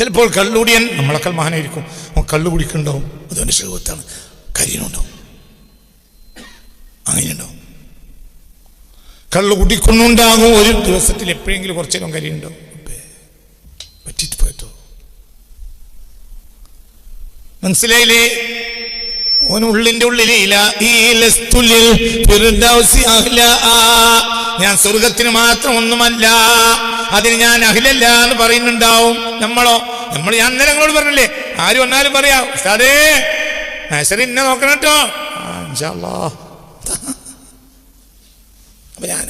ചിലപ്പോൾ കള്ളുടിയൻ നമ്മളെക്കാൾ മഹാനായിരിക്കും. അവൻ കള്ളു കുടിക്കുന്നുണ്ടാവും. അതുകൊണ്ട് ശരീരത്താണ്. കരിയനുണ്ടാവും അങ്ങനെയുണ്ടാവും. കള്ളു കുടിക്കുന്നുണ്ടാകും. ഒരു ദിവസത്തിൽ എപ്പോഴെങ്കിലും കുറച്ചേരം കരിയുണ്ടാവും പറ്റിട്ട് പോയതോ? മനസ്സിലായില്ലേ? ഉള്ളിന്റെ അഹ്ല. ഞാൻ സ്വർഗത്തിന് മാത്രം ഒന്നുമല്ല അതിന് ഞാൻ അഹിലല്ല എന്ന് പറയുന്നുണ്ടാവും. നമ്മളോ നമ്മൾ ഞാൻ നിങ്ങളോട് പറഞ്ഞില്ലേ ആര് വന്നാലും പറയാം ഉസ്താദേ മേശരി ഇന്നെ നോക്കണം കേട്ടോ. അപ്പൊ ഞാൻ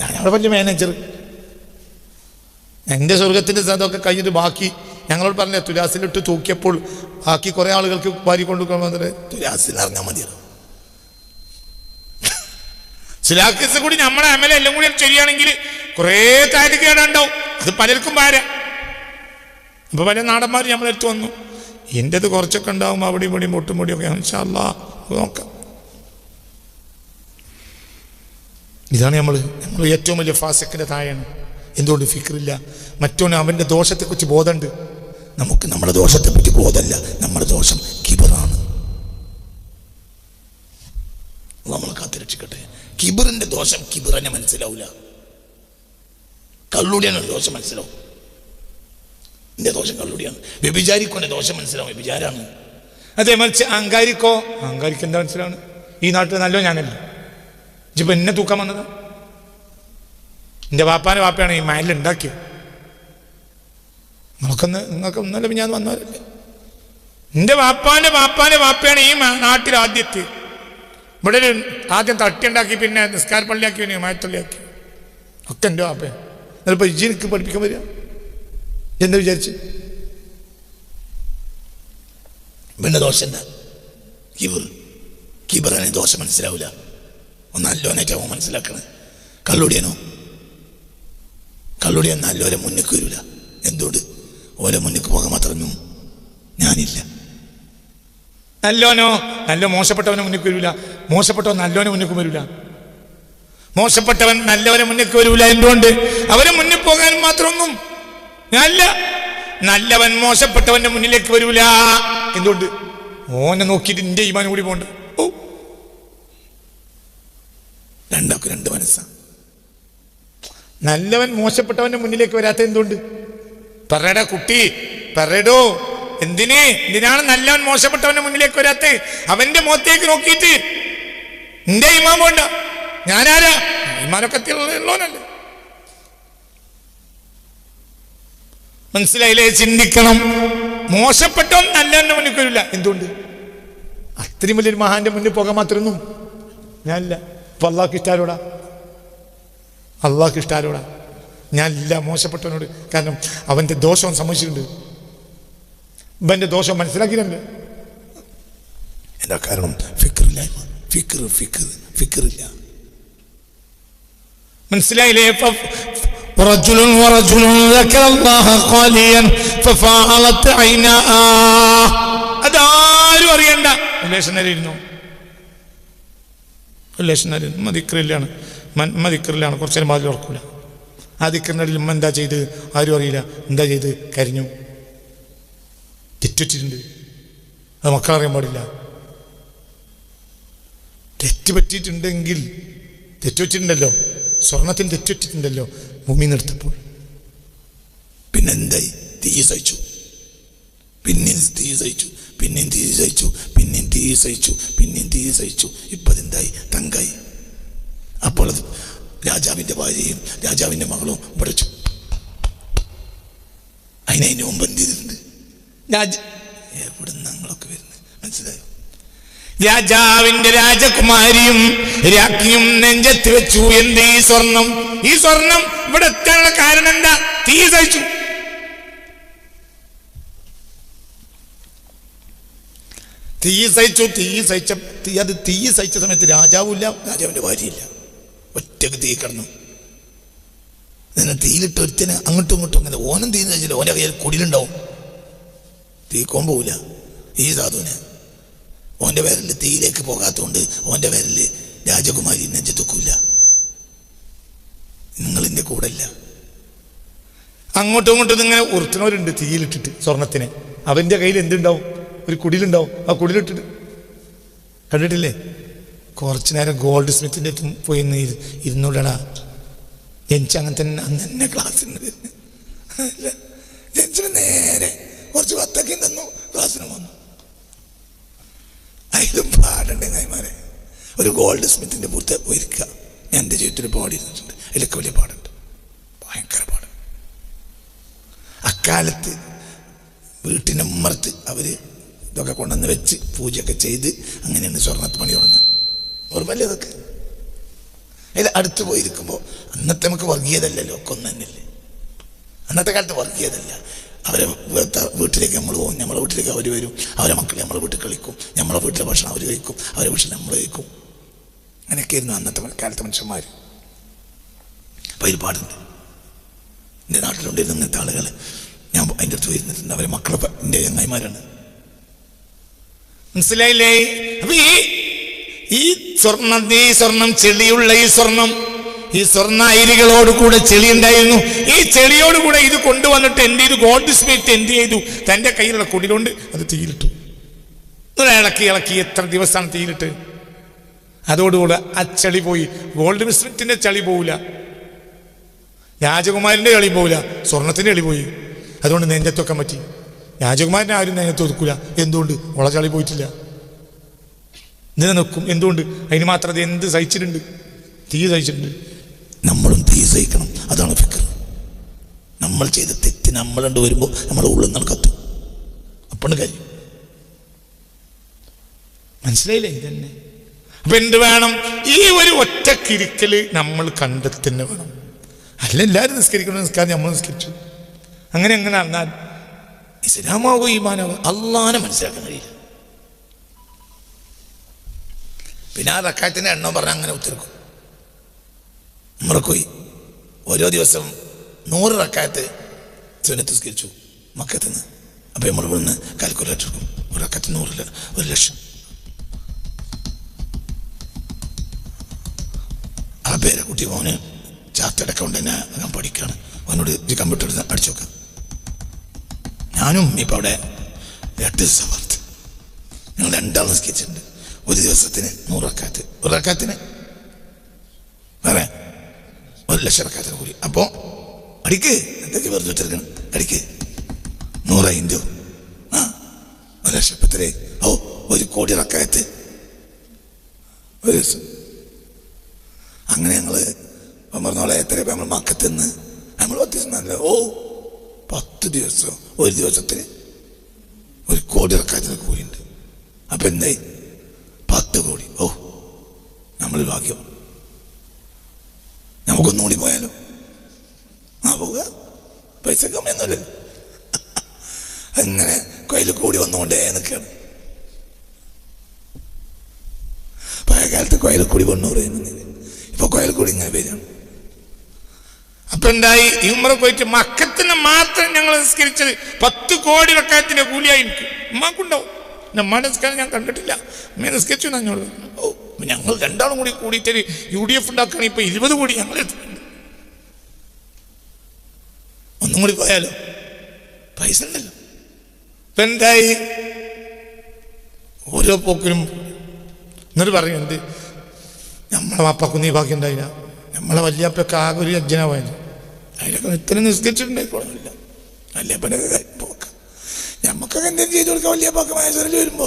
ഞാൻ അവിടെ വലിയ മാനേജർ എന്റെ സ്വർഗത്തിന്റെ അതൊക്കെ കഴിഞ്ഞിട്ട് ബാക്കി ഞങ്ങളോട് പറഞ്ഞേ തുലാസിലിട്ട് തൂക്കിയപ്പോൾ ബാക്കി കുറെ ആളുകൾക്ക് വാരി കൊണ്ടുപോകാൻ തുലാസിൽ അറിഞ്ഞാൽ മതിയല്ലോ സിലാക്കിസ് കൂടി നമ്മളെ അമല എല്ലാം കൂടി ചെയ്യുകയാണെങ്കിൽ കുറേ താഴത്ത് കേടാണ്ടാവും. അത് പലർക്കും പാര അപ്പോൾ പല നാടന്മാർ നമ്മളെടുത്ത് വന്നു. എന്റെത് കുറച്ചൊക്കെ ഉണ്ടാവും അവിടെ ഇവിടെ മുട്ടും മുടിയൊക്കെ അല്ല നോക്കാം. ഇതാണ് നമ്മൾ നമ്മൾ ഏറ്റവും വലിയ ഫാസക്കിന്റെ താഴെയാണ്. എന്തുകൊണ്ട് ഫിക്രില്ല? മറ്റോന് അവന്റെ ദോഷത്തെക്കുറിച്ച് ബോധമുണ്ട്. നമുക്ക് നമ്മുടെ ദോഷത്തെപ്പറ്റി ബോധമല്ല. നമ്മുടെ ദോഷം കിബറാണ്. നമ്മൾ കാത്തിരക്ഷിക്കട്ടെ. കിബറിന്റെ ദോഷം കിബറിനെ മനസ്സിലാവില്ല കള്ളുടിയാണ് ദോഷം മനസ്സിലാവും. എന്റെ ദോഷം കള്ളുടിയാണ്. വ്യഭിചാരിക്കോന്റെ ദോഷം മനസ്സിലാവും. വ്യഭിചാരാണ്. അതേ മറിച്ച് അഹങ്കാരിക്കോ? അഹങ്കാരിക്ക് എന്താ മനസ്സിലാണ്? ഈ നാട്ടിൽ നല്ലോ ഞാനല്ല? ഇപ്പൊ എന്നെ തൂക്കം വന്നതാ? എന്റെ വാപ്പാന്റെ വാപ്പയാണ് ഈ മയലിൽ ഉണ്ടാക്കിയത്. നമുക്കൊന്ന് നിങ്ങൾക്ക് ഒന്നല്ല ഞാൻ വന്നവരല്ലേ എന്റെ വാപ്പാന്റെ വാപ്പാന്റെ വാപ്പയാണ് ഈ നാട്ടിൽ ആദ്യത്തെ. ഇവിടെ ഒരു ആദ്യം തട്ടിയുണ്ടാക്കി പിന്നെ നിസ്കാര പള്ളിയാക്കി പിന്നെ മായത്തള്ളിയാക്കി ഒക്കെ എന്റെ വാപ്പയാണ്. എന്നിട്ടിപ്പോൾ ഇജിനിക്ക് പഠിപ്പിക്കാൻ വരിക. എന്താ വിചാരിച്ച്? പിന്നെ ദോശ എന്താ? കിബർ കിബറിനെ ദോശ മനസ്സിലാവില്ല ഒന്ന് നല്ലോനായിട്ടാവും മനസ്സിലാക്കണത് കള്ളുടിയനോ? കള്ളുടിയൻ നല്ലോരെ മുന്നിൽ വരില്ല എന്തുകൊണ്ട്? ഓലെ മുന്നിക്ക് പോകാൻ മാത്രമൊന്നും ഞാനില്ല. നല്ലോനോ നല്ല മോശപ്പെട്ടവനെ മുന്നിക്ക് വരില്ല മോശപ്പെട്ടവൻ നല്ലോനെ മുന്നിക്ക് വരില്ല മോശപ്പെട്ടവൻ നല്ലവരെ മുന്നിക്ക് വരില്ല എന്തുകൊണ്ട്? അവരെ മുന്നിൽ പോകാൻ മാത്രമൊന്നും ഞാനില്ല. നല്ലവൻ മോശപ്പെട്ടവന്റെ മുന്നിലേക്ക് വരൂല. എന്തുകൊണ്ട്? ഓനെ നോക്കിയിട്ട് എന്റെ ഈമാനും കൂടി പോണ്ട് ഓ. രണ്ട് മനസ്സാ. നല്ലവൻ മോശപ്പെട്ടവന്റെ മുന്നിലേക്ക് വരാത്ത എന്തുകൊണ്ട്? പറയടാ കുട്ടി പറയടോ എന്തിന്? എന്തിനാണ് നല്ലവൻ മോശപ്പെട്ടവന്റെ മുന്നിലേക്ക് വരാത്ത? അവന്റെ മുഖത്തേക്ക് നോക്കിയിട്ട് എന്റെ ഇമാൻ പോണ്ട ഞാനാരാ? ഇമാനൊക്കെ ഉള്ളവനല്ലേ മനസ്സിലായില്ലേ? ചിന്തിക്കണം. മോശപ്പെട്ടവൻ നല്ലവന്റെ മുന്നിൽ വരില്ല. എന്തുകൊണ്ട്? അത്രയും വലിയൊരു മഹാന്റെ മുന്നിൽ പോകാൻ മാത്രമൊന്നും ഞാനില്ല. ഇപ്പൊ അള്ളാഹ് ഇഷ്ടാരോടാ? അള്ളാഹ് ഇഷ്ടാരോടാ? ഞാനില്ല മോശപ്പെട്ടവനോട് കാരണം അവന്റെ ദോഷം സമ്മതിച്ചിട്ടുണ്ട് ഇവന്റെ ദോഷം മനസ്സിലാക്കിയിട്ടുണ്ട് എന്താ കാരണം ഫിക്കറില്ലായ്മ ഫിക്കർ ഫിക്കർ ഫിക്കറില്ല മനസ്സിലായില്ലേ ഫ- رجل ورجل ذكر الله خاليا ففاضت عيناه അതാരും അറിയണ്ട റിലേഷൻ ഇരുന്നു റിലേഷൻ മതിക്കറില്ലാണ് മതിക്കറിലാണ് കുറച്ച് നേരം ബാതിൽ ഉറക്കൂല ആ ദിക്കറിനിടയിൽ ഉമ്മ എന്താ ചെയ്ത്? ആരും അറിയില്ല. എന്താ ചെയ്ത്? കരിഞ്ഞു. തെറ്റുറ്റിട്ടുണ്ട് അത് മക്കളറിയാൻ പാടില്ല. തെറ്റ് പറ്റിയിട്ടുണ്ടെങ്കിൽ തെറ്റുപറ്റിയിട്ടുണ്ടല്ലോ സ്വർണത്തിന് തെറ്റുപറ്റിയിട്ടുണ്ടല്ലോ ഭൂമി നിർത്തപ്പോൾ പിന്നെന്തായി തീ സഹിച്ചു. പിന്നെയും തീ സഹിച്ചു. പിന്നെയും തീ സഹിച്ചു. പിന്നെയും തീ സഹിച്ചു. പിന്നെയും തീ സഹിച്ചു. ഇപ്പതെന്തായി? തങ്കായി അപ്പോൾ രാജാവിന്റെ ഭാര്യയും രാജാവിന്റെ മകളും പഠിച്ചു അതിനതിന് മുമ്പ് എന്ത് ചെയ്തിട്ടുണ്ട്? രാജ എവിടെ ഞങ്ങളൊക്കെ വരുന്നത്? മനസ്സിലായോ? രാജാവിന്റെ രാജകുമാരിയും രാജ്ഞിയും നെഞ്ചത്ത് വെച്ചു. എന്ത് ഈ സ്വർണം? ഈ സ്വർണം ഇവിടെ എത്താനുള്ള കാരണം എന്താ? തീ സഹിച്ചു. തീ സഹിച്ചു തീ സഹിച്ച തീ അത് തീ സഹിച്ച സമയത്ത് രാജാവില്ല രാജാവിന്റെ ഭാര്യയില്ല. ഒറ്റയ്ക്ക് കിടന്നു. നിന്നെ തീയിലിട്ട് ഒരുത്തിന് അങ്ങോട്ടും ഇങ്ങോട്ടും അങ്ങനെ ഓനും തീ കഴിച്ചില്ല ഓനെ കയ്യിൽ കുടിലുണ്ടാവും. തീക്കോൻ പോവില്ല. ഈ സാധുവിന്. ഓന്റെ പേരിൽ തീയിലേക്ക് പോകാത്തതുകൊണ്ട് ഓന്റെ പേരിൽ രാജകുമാരി നെഞ്ചത്തൊക്കില്ല നിങ്ങൾ എന്റെ കൂടെ ഇല്ല. അങ്ങോട്ടും ഇങ്ങോട്ടും ഇങ്ങനെ ഉറുത്തുന്നവരുണ്ട് തീയിലിട്ടിട്ട് സ്വർണത്തിന്. അവന്റെ കയ്യിൽ എന്തുണ്ടാവും? ഒരു കുടിലുണ്ടാവും. ആ കുടിലിട്ടിട്ട്. കണ്ടിട്ടില്ലേ? കുറച്ചു നേരം ഗോൾഡ് സ്മിത്തിന്റെ പോയി ഇന്ന് ഇരുന്നൂടാ ജനിച്ച അങ്ങനെ തന്നെ അന്ന് തന്നെ ക്ലാസ് ഉണ്ട് ജനിച്ചിട്ട് നേരെ കുറച്ച് പത്തൊക്കെ തന്നു ക്ലാസ്സിന് വന്നു. അതിലും പാടുണ്ട് നായ്മാരെ? ഒരു ഗോൾഡ് സ്മിത്തിന്റെ പുറത്ത് പോയിരിക്കുക ഞാൻ എന്റെ ജീവിതത്തിൽ പാടിയിരുന്നിട്ടുണ്ട് അതിലൊക്കെ വലിയ പാടുണ്ട്. ഭയങ്കര പാട്. അക്കാലത്ത് വീട്ടിന്റെ ഉമ്മർത്ത് അവർ ഇതൊക്കെ കൊണ്ടുവന്ന് വെച്ച് പൂജയൊക്കെ ചെയ്ത് അങ്ങനെയാണ് സ്വർണത്ത് പണി തുടങ്ങുക. ഓർമ്മല്ലേ ഇതൊക്കെ ഇത് അടുത്ത് പോയിരിക്കുമ്പോൾ അന്നത്തെ നമുക്ക് വർഗീയതല്ലല്ലോ തന്നെയല്ലേ? അന്നത്തെ കാലത്ത് വർഗീയതല്ല. അവരെ വീട്ടിലേക്ക് നമ്മൾ പോകും നമ്മളെ വീട്ടിലേക്ക് അവർ വരും അവരെ മക്കൾ നമ്മളെ വീട്ടിൽ കളിക്കും നമ്മളെ വീട്ടിലെ ഭക്ഷണം അവർ കഴിക്കും അവരെ ഭക്ഷണം നമ്മൾ കഴിക്കും. അങ്ങനെയൊക്കെയായിരുന്നു അന്നത്തെ കാലത്തെ മനുഷ്യന്മാർ അപ്പോൾ ഒരുപാടുണ്ട്. എന്റെ നാട്ടിലുണ്ടായിരുന്ന ഇങ്ങനത്തെ ആളുകൾ ഞാൻ അതിന്റെ അടുത്ത് വരുന്നിട്ടുണ്ട് അവരെ മക്കളെ എന്റെ ചങ്ങായിമാരാണ്. മനസ്സിലായില്ലേ? അപ്പൊ ഈ ഈ സ്വർണം ഈ സ്വർണം ചെളിയുള്ള ഈ സ്വർണം ഈ സ്വർണ അയിരികളോട് കൂടെ ചെളി ഉണ്ടായിരുന്നു. ഈ ചെളിയോട് കൂടെ ഇത് കൊണ്ടുവന്നിട്ട് എന്ത് ചെയ്തു ഗോൾഡ് സ്മിത്ത് എന്ത് ചെയ്തു? തന്റെ കയ്യിലുള്ള കുടിലുണ്ട് അത് തീയിലിട്ടു ഇളക്കി ഇളക്കി എത്ര ദിവസമാണ് തീയിലിട്ട് അതോടുകൂടെ ആ ചെളി പോയി. ഗോൾഡ് സ്മിത്തിന്റെ ചളി പോവില്ല. രാജകുമാരന്റെ കളി പോവില്ല. സ്വർണത്തിന്റെ കളി പോയി. അതുകൊണ്ട് നെഞ്ചത്തൊക്കെ പറ്റി. രാജകുമാരനെ ആരും നെഞ്ചത്ത് ഒതുക്കൂല. എന്തുകൊണ്ട്? ഉള ചളി പോയിട്ടില്ല. നിലനിൽക്കും. എന്തുകൊണ്ട്? അതിന് മാത്രം അത് എന്ത് സഹിച്ചിട്ടുണ്ട്? തീ സഹിച്ചിട്ടുണ്ട്. നമ്മളും തീ സഹിക്കണം. അതാണ് ഫിക്കർ നമ്മൾ ചെയ്ത തെറ്റ് നമ്മളുണ്ട് വരുമ്പോൾ നമ്മളെ ഉള്ളിൽ നിന്ന് കത്തും. അപ്പോഴാണ് കാര്യം. മനസ്സിലായില്ലേ ഇതന്നെ? അപ്പൊ എന്ത് വേണം? ഈ ഒരു ഒറ്റ കിരിക്കൽ നമ്മൾ കണ്ടെത്തന്നെ വേണം. അല്ല എല്ലാവരും നിസ്കരിക്കണം നിസ്കാരം നമ്മൾ നിസ്കരിച്ചു. അങ്ങനെ അങ്ങനെ ഇസ്ലാമാവോ ഈമാനാവോ അള്ളാനെ മനസ്സിലാക്കാൻ കഴിയില്ല. പിന്നെ ആ റക്കായത്തിന്റെ എണ്ണം പറഞ്ഞാൽ അങ്ങനെ ഉത്തരക്കും മുറക്കോയി ഓരോ ദിവസം നൂറ് റക്കായത്ത് സുനത്ത് നിസ്കരിച്ചു മക്കത്ത് നിന്ന് അപ്പം നമ്മൾ ഇവിടുന്ന് കാൽക്കുലേറ്റർ എടുക്കും. ഒരു റക്കായത്ത് നൂറിൽ ഒരു ലക്ഷം. ആ പേരെ കുട്ടി മോന് ചാർട്ടേഡ് അക്കൗണ്ടിനെ ഞാൻ പഠിക്കുകയാണ്. അവനോട് ഈ കമ്പ്യൂട്ടർ അടിച്ചു നോക്കാം ഞാനും ഇപ്പം അവിടെ എട്ട് ദിവസം ഞങ്ങൾ രണ്ടാമത് നിസ്കരിച്ചിട്ടുണ്ട്. ഒരു ദിവസത്തിന് നൂറക്കാത്ത്. റക്കാത്ത് ഒരു റക്കാത്തിന് വേറെ ഒരു ലക്ഷം റക്കാത്തിന് കൂടി. അപ്പോൾ അടിക്ക്. എന്തൊക്കെ വെറുതെ വെച്ചിരിക്കണം അടിക്ക്. നൂറൈന്റെ ആ ഒരു ലക്ഷപ്പത്തിലെ ഓ ഒരു കോടി റക്കായത്ത് ഒരു ദിവസം. അങ്ങനെ ഞങ്ങൾ പറഞ്ഞോളെ എത്ര നമ്മൾ മക്കത്തിന്ന് നമ്മൾ പത്ത് ദിവസം ഓ പത്ത് ദിവസം ഒരു ദിവസത്തിന് ഒരു കോടി റക്കാത്തിന് കൂടിയുണ്ട്. അപ്പൊ എന്തായി? പത്ത് കോടി. ഓ നമ്മൾ ഭാഗ്യം. നമുക്കൊന്നുകൂടി പോയാലോ? ആ പോവുക. പൈസ കമ്മിയൊന്നുമില്ല. അങ്ങനെ കയ്യിൽ കൂടി വന്നുകൊണ്ടേ നിൽക്കുകയാണ്. പഴയ കാലത്ത് കൂടി വന്നു പറയുന്നു ഇപ്പൊ കൊയലക്കൂടി ഇങ്ങനെ പേരാണ് അപ്പൊ എന്തായി? ഇമ്മറ പോയിട്ട് മക്കത്തിന് മാത്രം ഞങ്ങൾ നിസ്കരിച്ചത് പത്ത് കോടി റക്കാത്തിന്റെ കൂലിയായി എനിക്ക്. ഉമ്മാക്കുണ്ടാവും. നമ്മളുടെ നിസ്കാരം ഞാൻ കണ്ടിട്ടില്ല. അമ്മയെ നിസ്കരിച്ചു ഞങ്ങൾ? ഓ ഞങ്ങൾ രണ്ടാളും കൂടി കൂടിയിട്ട് യു ഡി എഫ് ഉണ്ടാക്കുകയാണ്. ഇപ്പൊ ഇരുപത് കോടി ഞങ്ങൾ ഒന്നും കൂടി പോയാലോ? പൈസ ഉണ്ടല്ലോ. ഇപ്പൊ എന്തായി? ഓരോ പോക്കിനും എന്നിട്ട് പറയുന്നുണ്ട് നമ്മളെ വാപ്പാക്കും നീ ബാക്കി ഉണ്ടായില്ല. നമ്മളെ വല്യപ്പൊക്കെ ആകെ ഒരു അജ്ജനാവായിരുന്നു അതിലൊക്കെ ഇത്ര നിസ്കരിച്ചിട്ടുണ്ടായിക്കോളന്നില്ല വല്യപ്പനൊക്കെ കാര്യം പോക്ക. നമുക്കൊക്കെ എന്തെങ്കിലും ചെയ്തു വലിയ വല്യപ്പാക്ക് മഹേശ്വരിൽ വരുമ്പോ.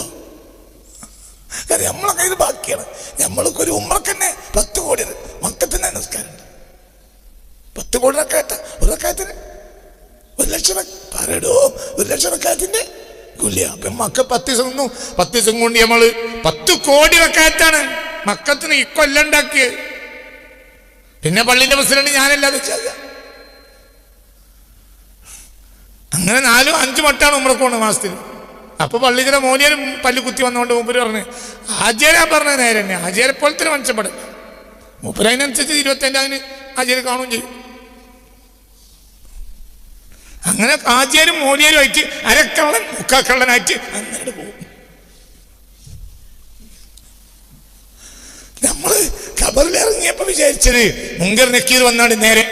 കാരണം നമ്മളൊക്കെ ഇത് ബാക്കിയാണ്. നമ്മൾക്ക് ഒരു ഉമ്മക്ക് തന്നെ പത്ത് കോടി മക്കത്തിന് നിസ്കാരമുണ്ട് പത്ത് കോടി റക്കായത്ത. ഒരു റക്കായത്തിന് ഒരു ലക്ഷം പറയടോ. ഒരു ലക്ഷം റക്കായത്തിന്റെ കൂലിയ അപ്പൊ മക്ക പത്ത് ദിവസം നിന്നു. പത്ത് ദിവസം കൊണ്ട് നമ്മൾ പത്ത് കോടി റക്കായത്താണ് മക്കത്തിന് ഈ കൊല്ലം ഉണ്ടാക്കിയത്. പിന്നെ പള്ളിന്റെ പ്രസിഡന്റ് ഞാനല്ലാതെ ചെയ്യാ. അങ്ങനെ നാലും അഞ്ചു മട്ടാണ് ഉമ്മറക്കോണ് മാസത്തിൽ അപ്പൊ പള്ളിക്കര മോനിയനും പല്ല് കുത്തി വന്നുകൊണ്ട് മൂപ്പര് പറഞ്ഞു ആചാര്യ പറഞ്ഞ നേരെ തന്നെ ആചാര്യ പോലെ തന്നെ മനുഷ്യപ്പെടില്ല മൂപ്പര് അതിനനുസരിച്ച് ഇരുപത്തഞ്ചാതിന് ആചാര്യ കാണുകയും ചെയ്യും. അങ്ങനെ ആചാര്യം മോനിയരുമായിട്ട് അരക്കള്ളൻ മുക്കാക്കള്ളനായിട്ട് അങ്ങനെ പോകും. നമ്മൾ ഖബറിൽ ഇറങ്ങിയപ്പോ വിചാരിച്ചത് മുങ്കർ നക്കീർ വന്നാണ് നേരെ.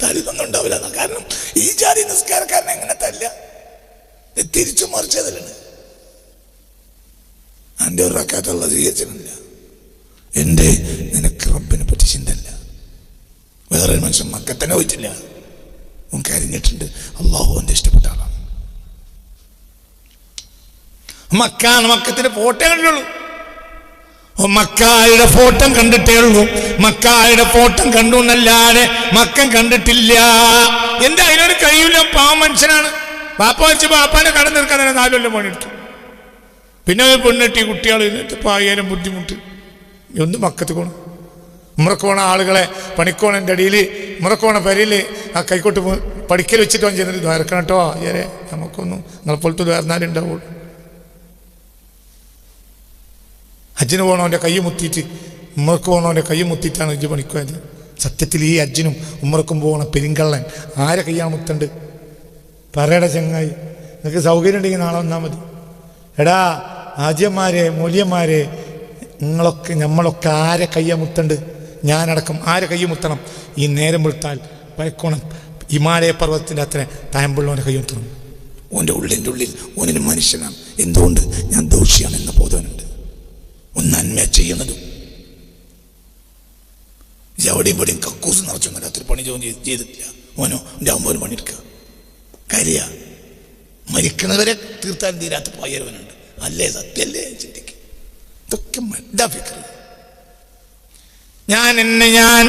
ഉണ്ടാവില്ല എന്നാ. കാരണം ഈ ജാതി നിസ്കാരക്കാരൻ എങ്ങനെ തല്ല തിരിച്ചു മറിച്ചതിലാണ്. എന്റെ ഒരു റക്കാത്തുള്ള സ്വീകരിച്ചിട്ടില്ല എന്റെ നിനക്ക് റബ്ബിനെ പറ്റി ചിന്തല്ല വേറെ മനുഷ്യൻ മക്കത്തന്നെ പോയിട്ടില്ല. അവൻ കരഞ്ഞിട്ടുണ്ട്. അള്ളാഹു എന്റെ ഇഷ്ടപ്പെട്ട ആളാണ്. മക്കാണ് മക്കത്തിന്റെ ഫോട്ടോ കണ്ടുള്ളൂ മക്കായുടെ ഫോട്ടം കണ്ടിട്ടേ ഉള്ളൂ. മക്കായുടെ ഫോട്ടം കണ്ടു എന്നല്ലാതെ മക്കം കണ്ടിട്ടില്ല. എന്താ അതിനോട് കഴിയില്ല പാവ മനുഷ്യനാണ്. പാപ്പ വെച്ച് പാപ്പാനെ കടം നിൽക്കാൻ തന്നെ നാലുകൊല്ലം പണിയെടുത്തു. പിന്നെ ഒരു പെണ്ണെട്ടി കുട്ടികൾ പായാലും ബുദ്ധിമുട്ട്. ഒന്ന് മക്കത്ത് പോകണം മുറക്കോണ ആളുകളെ പണിക്കോണന്റെ അടിയിൽ മുറക്കോണ പരിയിൽ ആ കൈക്കോട്ട് പഠിക്കൽ വെച്ചിട്ട് വന്ന് ചെന്നിട്ട് ദ്വാരക്കണം കേട്ടോ. അയ്യരെ നമുക്കൊന്നും നിങ്ങളെ പോലത്തെ ഹജ്ജിന് പോകണവന്റെ കൈ മുത്തിയിട്ട് ഉമ്മർക്ക് പോകണവന്റെ കൈ മുത്തിയിട്ടാണ് ഹജ്ജ് പണിക്കുന്നത് സത്യത്തിൽ ഈ അജ്ജിനും ഉമ്മർക്കും പോകണ പെരിങ്കള്ളൻ ആരെ കയ്യാ മുത്തണ്ട്? പറയട ചങ്ങായി നിനക്ക് സൗകര്യം ഉണ്ടെങ്കിൽ നാളെ വന്നാൽ മതി. എടാ ആജ്യന്മാരെ മൂല്യന്മാരെ നിങ്ങളൊക്കെ നമ്മളൊക്കെ ആരെ കയ്യ മുത്തണ്ട്? ഞാനടക്കം ആരെ കയ്യ മുത്തണം? ഈ നേരം വെളുത്താൽ പയക്കോണം ഹിമാലയ പർവതത്തിന്റെ അത്ര തായമ്പുള്ളവനെ കൈ മുത്തണം. ഓന്റെ ഉള്ളിന്റെ ഉള്ളിൽ ഓനൊരു മനുഷ്യനാണ്. എന്തുകൊണ്ട് ഞാൻ ദോഷിയാണ് എന്ന് ഒന്ന് നന്മ ചെയ്യുന്നതും. എവിടെയും ഇവിടെയും കക്കൂസ് നിറച്ചൊന്നും രാത്രി പണി ജോലി ചെയ്ത് ചെയ്തിട്ടില്ല. ഓനോ അമ്മ ഒരു പണിയെടുക്കുക കാര്യ മരിക്കണവരെ തീർത്താൻ തീരാത്ത പായരവനുണ്ട് അല്ലേ സത്യല്ലേ? ചിന്തിക്കും. ഇതൊക്കെ മണ്ടാ ഫിക്ർ. ഞാൻ എന്നെ ഞാൻ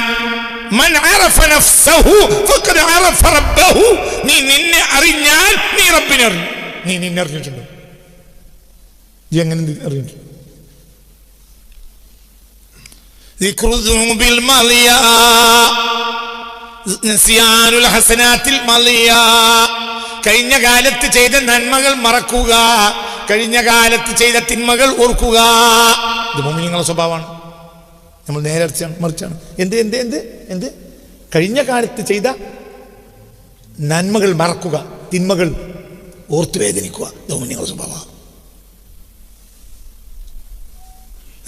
മൻ അറഫ നഫ്സഹു ഫഖദ് അറഫ റബ്ബഹു. നീ നിന്നെ അറിഞ്ഞാൽ നീ റബ്ബിനെ അറിഞ്ഞു. നീ നിന്നെ അറിഞ്ഞിട്ടുണ്ടോ? നീ എങ്ങനെ അറിഞ്ഞിട്ടുണ്ട്? കഴിഞ്ഞ കാലത്ത് ചെയ്ത നന്മകൾ മറക്കുക. കഴിഞ്ഞ കാലത്ത് ചെയ്ത തിന്മകൾ ഓർക്കുക. ഇത് മോമിനിങ്ങളുടെ സ്വഭാവമാണ്. നമ്മൾ നേരെ മറിച്ചാണ് എന്ത് എന്ത് എന്ത് എന്ത്? കഴിഞ്ഞ കാലത്ത് ചെയ്ത നന്മകൾ മറക്കുക തിന്മകൾ ഓർത്തു വേദനിക്കുക. ഇത് മോമിനിങ്ങളുടെ സ്വഭാവമാണ്.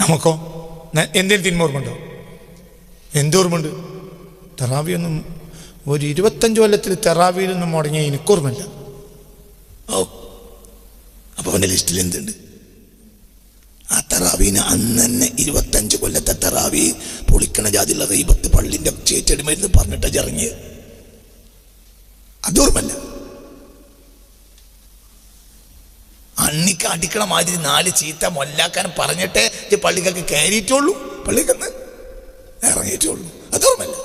നമുക്കോ? എന്തേലും തിന്മ ഓർമ്മയുണ്ടോ? എന്തോർമ്മയുണ്ട് തെറാവിയൊന്നും ഒരു ഇരുപത്തഞ്ച് കൊല്ലത്തിൽ തെറാവിയിലൊന്നും മുടങ്ങിയ എനിക്കോർമ്മയില്ല ഓ അപ്പൊ അവന്റെ ലിസ്റ്റിൽ എന്തുണ്ട്? ആ തെറാവീന് അന്ന് തന്നെ ഇരുപത്തഞ്ച് കൊല്ലത്തെ തെറാവി പൊളിക്കണ ജാതിയുള്ള റീബത്ത് പള്ളിന്റെ ചേച്ചടിമരുന്ന് പറഞ്ഞിട്ട് ചിറങ്ങിയത് അതോർമ്മല്ല അണ്ണിക്ക് അടിക്കണ മാതിരി നാല് ചീത്ത മൊല്ലാക്കാൻ പറഞ്ഞിട്ട് പള്ളിക്കൊക്കെ കയറിയിട്ടുള്ളൂ. പള്ളിക്കന്ന് ഇറങ്ങിയിട്ടുള്ളൂ. അതോർമ്മല്ല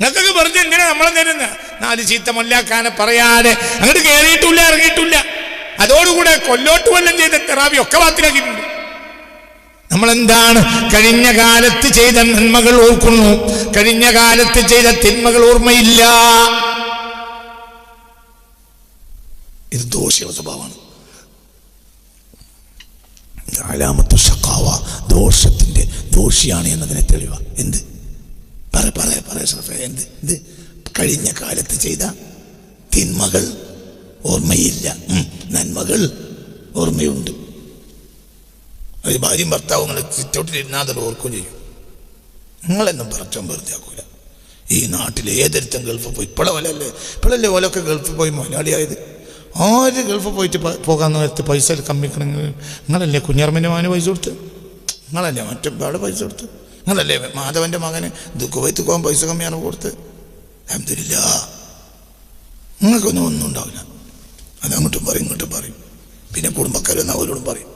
നിങ്ങൾക്കൊക്കെ പറഞ്ഞു എങ്ങനെ നമ്മളെ തരുന്ന? നാല് ചീത്ത മൊല്ലാക്കാനെ പറയാതെ അങ്ങോട്ട് കയറിയിട്ടില്ല ഇറങ്ങിയിട്ടില്ല. അതോടുകൂടെ കൊല്ലോട്ട് കൊല്ലം ചെയ്ത തെറാവി ഒക്കെ ബാത്തിലാക്കിയിട്ടുണ്ട്. നമ്മളെന്താണ് കഴിഞ്ഞ കാലത്ത് ചെയ്ത നന്മകൾ ഓർക്കുന്നു? കഴിഞ്ഞ കാലത്ത് ചെയ്ത തിന്മകൾ ഓർമ്മയില്ല. ഇത് സ്വഭാവമാണ്. നാലാമത്തെ ഷക്കാവ ദോഷത്തിന്റെ ദോഷിയാണ് എന്നതിനെ തെളിവ. എന്ത്? പറ പറ പറ എന്ത്? ഇത് കഴിഞ്ഞ കാലത്ത് ചെയ്ത തിന്മകൾ ഓർമ്മയില്ല. നന്മകൾ ഓർമ്മയുണ്ട്. അത് ഭാര്യയും ഭർത്താവും നിങ്ങൾ സിറ്റൗട്ടിൽ ഇരുന്നാതെ ഓർക്കുകയും ചെയ്യും. നിങ്ങളെന്നും പറച്ചോൻ വെറുതെ ആക്കൂല. ഈ നാട്ടിൽ ഏതൊരുത്തം ഗൾഫ് പോയി? ഇപ്പോഴല്ലേ ഇപ്പോഴല്ലേ ഓലൊക്കെ ഗൾഫിൽ പോയി മലയാളിയായത് ആര് ഗൾഫ് പോയിട്ട് പോകാൻ നേരത്ത് പൈസ കമ്മിക്കണമെങ്കിൽ നിങ്ങളല്ലേ കുഞ്ഞർമ്മന്റെ മകന് പൈസ കൊടുത്ത്? നിങ്ങളല്ലേ മറ്റൊരാൾ പൈസ കൊടുത്ത്? നിങ്ങളല്ലേ മാധവന്റെ മകന് ദുഃഖ കുവൈത്ത് പോകാൻ പൈസ കമ്മിയാണ് കൊടുത്ത്? അഹമ്മദില്ല നിങ്ങൾക്കൊന്നും ഒന്നും ഉണ്ടാവില്ല. അതങ്ങോട്ടും പറയും ഇങ്ങോട്ടും പറയും. പിന്നെ കുടുംബക്കാരെന്ന് അവരോടും പറയും.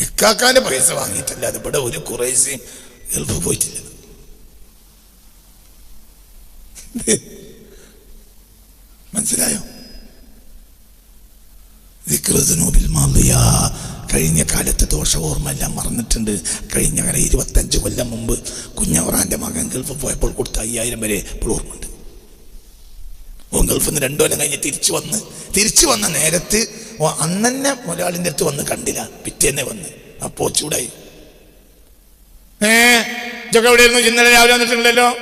ഇക്കാക്കാന്റെ പൈസ വാങ്ങിയിട്ടില്ല അത് ഇവിടെ ഒരു കുറേശ്ശയും ഗൾഫ് പോയിട്ടില്ല. മനസ്സിലായോ? കഴിഞ്ഞ കാലത്ത് ദോഷ ഓർമ്മയെല്ലാം മറന്നിട്ടുണ്ട്. കഴിഞ്ഞ കാലം ഇരുപത്തഞ്ച് കൊല്ലം മുമ്പ് കുഞ്ഞവറാന്റെ മകൻ ഗൾഫ് പോയപ്പോൾ കൊടുത്ത അയ്യായിരം വരെ ഓർമ്മയുണ്ട്. ഓൻ ഗൾഫിൽ നിന്ന് രണ്ടു കൊല്ലം കഴിഞ്ഞ് തിരിച്ചു വന്ന് തിരിച്ചു വന്ന നേരത്ത് ഓ അന്നെ മുതലാളിന്റെ അടുത്ത് വന്ന് കണ്ടില്ല. പിറ്റേന്നെ വന്ന്. അപ്പോ ചൂടായി ഏ? ഇതൊക്കെ എവിടെയായിരുന്നു? ഇന്നലെ രാവിലെ വന്നിട്ടുണ്ടല്ലോ.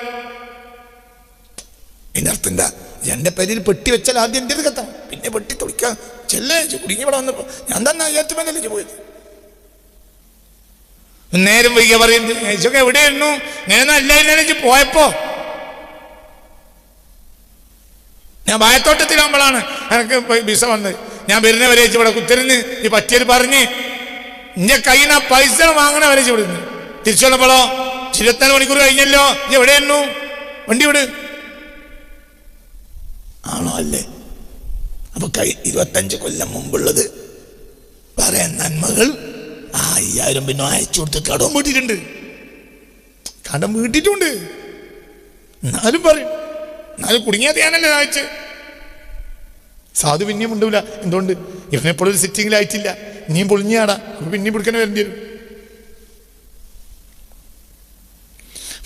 ഇതിന്റെ അർത്ഥം എന്താ എന്റെ പേരിൽ പെട്ടി വെച്ചാൽ ആദ്യം എന്റെ കത്താം പിന്നെ പെട്ടി തുളിക്കാം. ചെല്ലേ കുടുങ്ങി ഇവിടെ വന്നപ്പോ ഞാൻ തന്നെ അയ്യാത്തുമല്ലേ പോയത്? നേരം വൈകിയ പറയുന്നത് യേശുക്കെ എവിടെയായിരുന്നു ഇങ്ങനെ അല്ലായിരുന്നു പോയപ്പോ. ഞാൻ വായത്തോട്ടത്തിലാകുമ്പോഴാണ് എനിക്ക് വിസ വന്നത്. ഞാൻ വരുന്നവരെ ഇവിടെ കുത്തിരുന്ന് ഈ പറ്റിയത് പറഞ്ഞ് ഇന്റെ കയ്യിൽ നിന്ന് പൈസ വാങ്ങണ വരെ ഇവിടുന്ന്. തിരിച്ചു വന്നപ്പോഴോ ഇരുപത്തിനാല് മണിക്കൂർ കഴിഞ്ഞല്ലോ എവിടെയായിരുന്നു വണ്ടി വിട്. ആണോ അല്ലേ? അപ്പൊ കൈ ഇരുപത്തഞ്ച് കൊല്ലം മുമ്പുള്ളത് പറയാൻ നന്മകൾ ആ അയ്യായിരം പിന്നെ അയച്ചു കൊടുത്ത് കടം വീട്ടിട്ടുണ്ട് കടം വീട്ടിട്ടുണ്ട് എന്നാലും പറയും എന്നാലും കുടുങ്ങിയത് ഞാനല്ലേ അയച്ച്. സാധു പിന്നെയും ഉണ്ടാവില്ല എന്തുകൊണ്ട്? ഇവനെപ്പോഴും ഒരു സിറ്റിങ്ങിലായിട്ടില്ല ഇനിയും പൊളിഞ്ഞാടാ. അപ്പൊ പിന്നെയും പിടിക്കണ വരേണ്ടി വരും.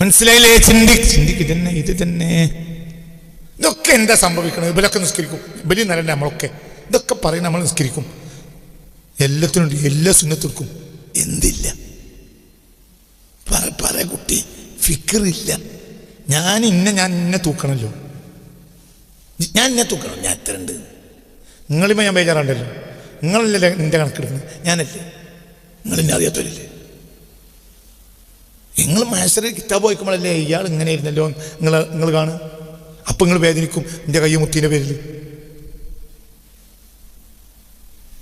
മനസ്സിലായില്ലേ? ചിന്തി ചിന്തിക്ക് തന്നെ ഇത് തന്നെ ഇതൊക്കെ എന്താ സംഭവിക്കുന്നത് ഇവരൊക്കെ നിസ്കരിക്കും. ഇവർ നല്ല നമ്മളൊക്കെ. ഇതൊക്കെ പറയും നമ്മൾ നിസ്കരിക്കും. എല്ലാത്തിനും എല്ലാ സുന്നത്തിർക്കും എന്തില്ല? പറ കുട്ടി ഫിക്കറില്ല ഞാൻ ഇന്നെ ഞാൻ ഇന്നെ തൂക്കണമല്ലോ ഞാൻ ഇന്നെ തൂക്കണം. ഞാൻ എത്ര ഉണ്ട്? നിങ്ങളിപ്പോൾ ഞാൻ ബേജാറുണ്ടല്ലോ. നിങ്ങളല്ലേ എന്റെ കണക്കെടുക്കുന്നത്? ഞാനല്ലേ? നിങ്ങളെന്നെ അറിയാത്തവരല്ലേ? നിങ്ങൾ മനസ്സിൽ കിതാബ് വായിക്കുമ്പോഴല്ലേ ഇയാൾ ഇങ്ങനെ ഇരുന്നല്ലോ? നിങ്ങൾ നിങ്ങൾ കാണുക. അപ്പം നിങ്ങൾ വേദനിക്കും എന്റെ കൈ മുത്തീന്റെ പേരിൽ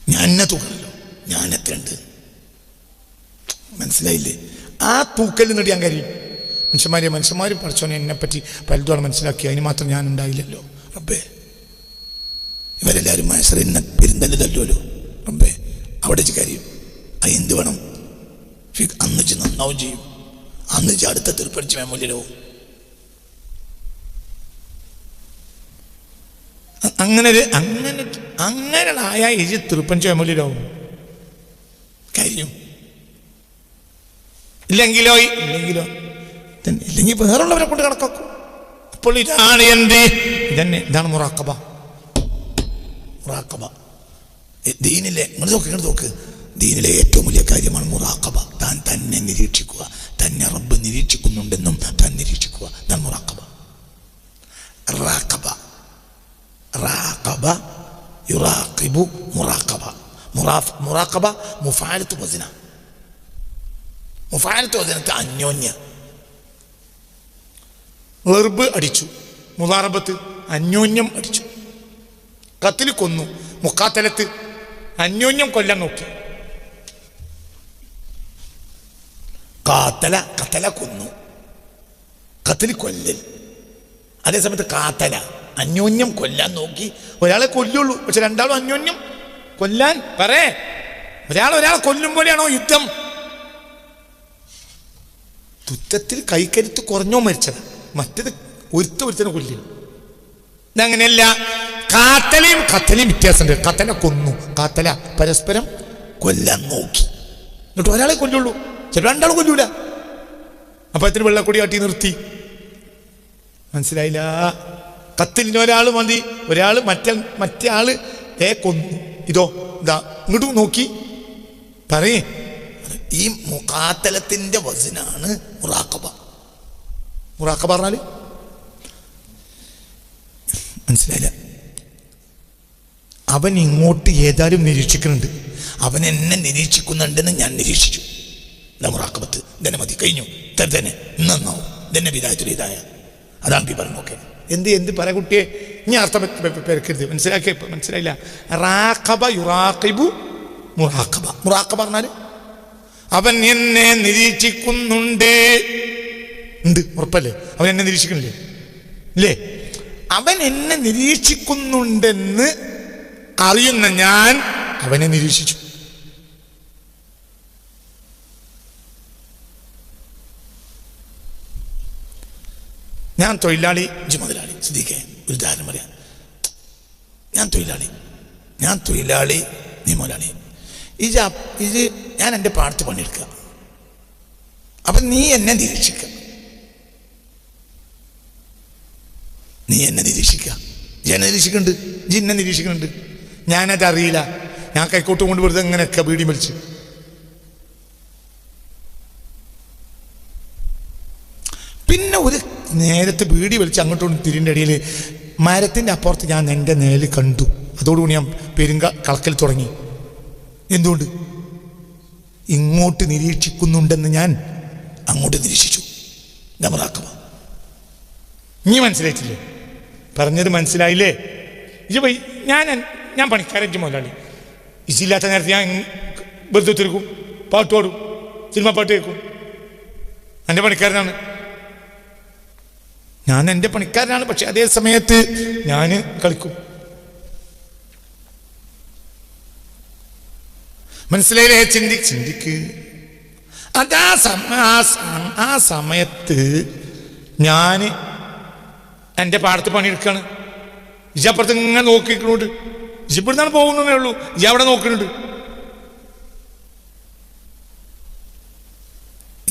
ഞാൻ എന്നെ തൂക്കണല്ലോ ഞാൻ എത്ര ഉണ്ട്? മനസ്സിലായില്ലേ? ആ തൂക്കൽ നിന്നിട്ട് ഞാൻ കരയും. മനുഷ്യന്മാരെ മനുഷ്യന്മാർ പഠിച്ചോനെ എന്നെപ്പറ്റി പലതുമാണ് മനസ്സിലാക്കി. അതിന് മാത്രം ഞാൻ ഉണ്ടായില്ലല്ലോ. റബ്ബേ. ഇവരെല്ലാവരും മനസ്സിൽ എന്നെ പെരുന്തല്ലല്ലോ റബ്ബേ അവിടെ വെച്ച് കരയും. അത് എന്ത് വേണം? അന്ന് വെച്ച് നന്നാവും ചെയ്യും. അന്ന് വെച്ച് അടുത്ത തീർപ്പടിച്ച് മേമൂല്യവും അങ്ങനെ ഒരു അങ്ങനെ അങ്ങനെ ആയ എഴുതി തൃപ്പഞ്ച് മേമൂല്യവും കഴിഞ്ഞു ഇല്ലെങ്കിലോ ഇല്ലെങ്കിലോ. തന്നെ ഇല്ലെങ്കിൽ വേറുള്ളവരെ കൊണ്ട് കണക്കാക്കും. അപ്പോൾ ഇതാണ് എന്ത്? ഇതന്നെ ഇതാണ് മുറാക്കബ. മുറാക്കബ. ദീനിലെ നിങ്ങൾ നോക്ക് നിങ്ങൾ നോക്ക്. ദീനിലെ ഏറ്റവും വലിയ കാര്യമാണ് മുറാക്കബ. താൻ തന്നെ നിരീക്ഷിക്കുക. തന്നെ റബ്ബ് നിരീക്ഷിക്കുന്നുണ്ടെന്നും താൻ നിരീക്ഷിക്കുക. താൻ മുറാക്കബ. റാക്കബ. റാക്കബ യുറാഖിബു മുറാഖബ. മുറാഫ് മുറാക്കബ മുഫാലത്ത് വസന മുഫാലത്ത് വസനത്ത് അന്യോന്യ. വെർബ് അടിച്ചു. മുതാറബത്ത് അന്യോന്യം അടിച്ചു. കത്തിൽ കൊന്നു. മുക്കാത്തലത്ത് അന്യോന്യം കൊല്ലാൻ നോക്കി. കാത്തല കത്തല കൊന്നു. കത്തിൽ കൊല്ലൽ. അതേസമയത്ത് കാത്തല. അന്യോന്യം കൊല്ലാൻ നോക്കി. ഒരാളെ കൊല്ലുള്ളൂ. പക്ഷെ രണ്ടാളും അന്യോന്യം കൊല്ലാൻ പറേ ഒരാൾ ഒരാളെ കൊല്ലും പോലെയാണോ യുദ്ധം? തുറ്റത്തിൽ കൈക്കരുത്ത് കുറഞ്ഞോ മരിച്ചത് മറ്റത് ഒരുത്ത ഒരുത്തനെ കൊല്ലില്ല ഇതങ്ങനെയല്ല. കാത്തലയും കത്തലയും വ്യത്യാസമുണ്ട്. കത്തല കൊന്നു. കാത്തല പരസ്പരം കൊല്ലാൻ നോക്കി. എന്നിട്ട് ഒരാളെ കൊല്ലുള്ളൂ. ചില രണ്ടാൾ കൊല്ലൂല. അപ്പൊ അതിന് വെള്ളക്കൊടി കാട്ടി നിർത്തി. മനസ്സിലായില്ല. കത്തിലിന് ഒരാൾ മതി. ഒരാൾ മറ്റേ മറ്റേ ആൾ ഏ കൊന്നു ഇതോ ഇതാ ഇങ്ങോട്ട് നോക്കി. പറയേ. ഈ മുഖാത്തലത്തിന്റെ വസനാണ് മുറാക്കബ. മുറാക്കബ പറഞ്ഞാൽ? മനസ്സിലായില്ല. അവൻ ഇങ്ങോട്ട് ഏതായാലും നിരീക്ഷിക്കുന്നുണ്ട്. അവൻ എന്നെ നിരീക്ഷിക്കുന്നുണ്ടെന്ന് ഞാൻ നിരീക്ഷിച്ചു. മുറാക്കബത്ത് ഇതന്നെ മതി. കഴിഞ്ഞു. തന്നെ. ഇന്നാവും ഇതന്നെ വിധായത്തിൽ ഇതായ. അതാണ് ഓക്കെ എന്ത് എന്ത് പറ കുട്ടിയെ? ഇനി അർത്ഥം പേർക്കരുത് മനസ്സിലാക്കി മനസ്സിലായില്ല. റാഖബ യുറാഖിബു മുറാഖബ. മുറാഖബ പറഞ്ഞാൽ അവൻ എന്നെ നിരീക്ഷിക്കുന്നുണ്ട്. ഉണ്ട് ഉറപ്പല്ലേ? അവൻ എന്നെ നിരീക്ഷിക്കുന്നില്ലേ? ഇല്ലേ? അവൻ എന്നെ നിരീക്ഷിക്കുന്നുണ്ടെന്ന് അറിയുന്ന ഞാൻ അവനെ നിരീക്ഷിച്ചു. ഞാൻ തൊഴിലാളി ജി മുതലാളി ശ്രദ്ധിക്കേ ഒരു ഉദാഹരണം പറയാം. ഞാൻ തൊഴിലാളി ഞാൻ തൊഴിലാളി നീ മുതലാളി. ഇത് ഇത് ഞാൻ എന്റെ പാടത്ത് പണിയെടുക്കുക. അപ്പം നീ എന്നെ നിരീക്ഷിക്കുക. നീ എന്നെ നിരീക്ഷിക്കുക. എന്നെ നിരീക്ഷിക്കുന്നുണ്ട്. ജി എന്നെ നിരീക്ഷിക്കുന്നുണ്ട്. ഞാനത് അറിയില്ല. ഞാൻ കൈക്കോട്ട് കൊണ്ട് വെറുതെ ഇങ്ങനെയൊക്കെ ബീഡി മരിച്ച്. പിന്നെ ഒരു നേരത്തെ ബീഡി വലിച്ച് അങ്ങോട്ടും തിരിന്റെ ഇടയിൽ മരത്തിന്റെ അപ്പുറത്ത് ഞാൻ എന്റെ നേൽ കണ്ടു. അതോടുകൂടി ഞാൻ പെരുങ്ക കളക്കൽ തുടങ്ങി. എന്തുകൊണ്ട്? ഇങ്ങോട്ട് നിരീക്ഷിക്കുന്നുണ്ടെന്ന് ഞാൻ അങ്ങോട്ട് നിരീക്ഷിച്ചു. നമറാക്കുക നീ മനസ്സിലായിട്ടില്ലേ? പറഞ്ഞത് മനസ്സിലായില്ലേ? ഇജ് പോയി ഞാൻ ഞാൻ പണിക്കാരൻ മുതലാളി. ഇജില്ലാത്ത നേരത്തെ ഞാൻ വെറുതെ തിരുക്കും പാട്ട് പാടും. സിനിമ പാട്ട് കേൾക്കും. എന്റെ പണിക്കാരനാണ്. ഞാൻ എന്റെ പണിക്കാരനാണ് പക്ഷെ അതേ സമയത്ത് ഞാൻ കളിക്കും. മനസ്സിലായില്ലേ? ചിന്തി ചിന്തിക്ക്. അതാ സമ ആ സമയത്ത് ഞാൻ എന്റെ പാടത്ത് പണിയെടുക്കാണ്. ഇജപ്പുറത്ത് ഇങ്ങനെ നോക്കിക്കണോണ്ട്. ഇജിപ്പിടുന്നാണ് പോകുന്നേ ഉള്ളൂ. ഇജ അവിടെ നോക്കുന്നുണ്ട്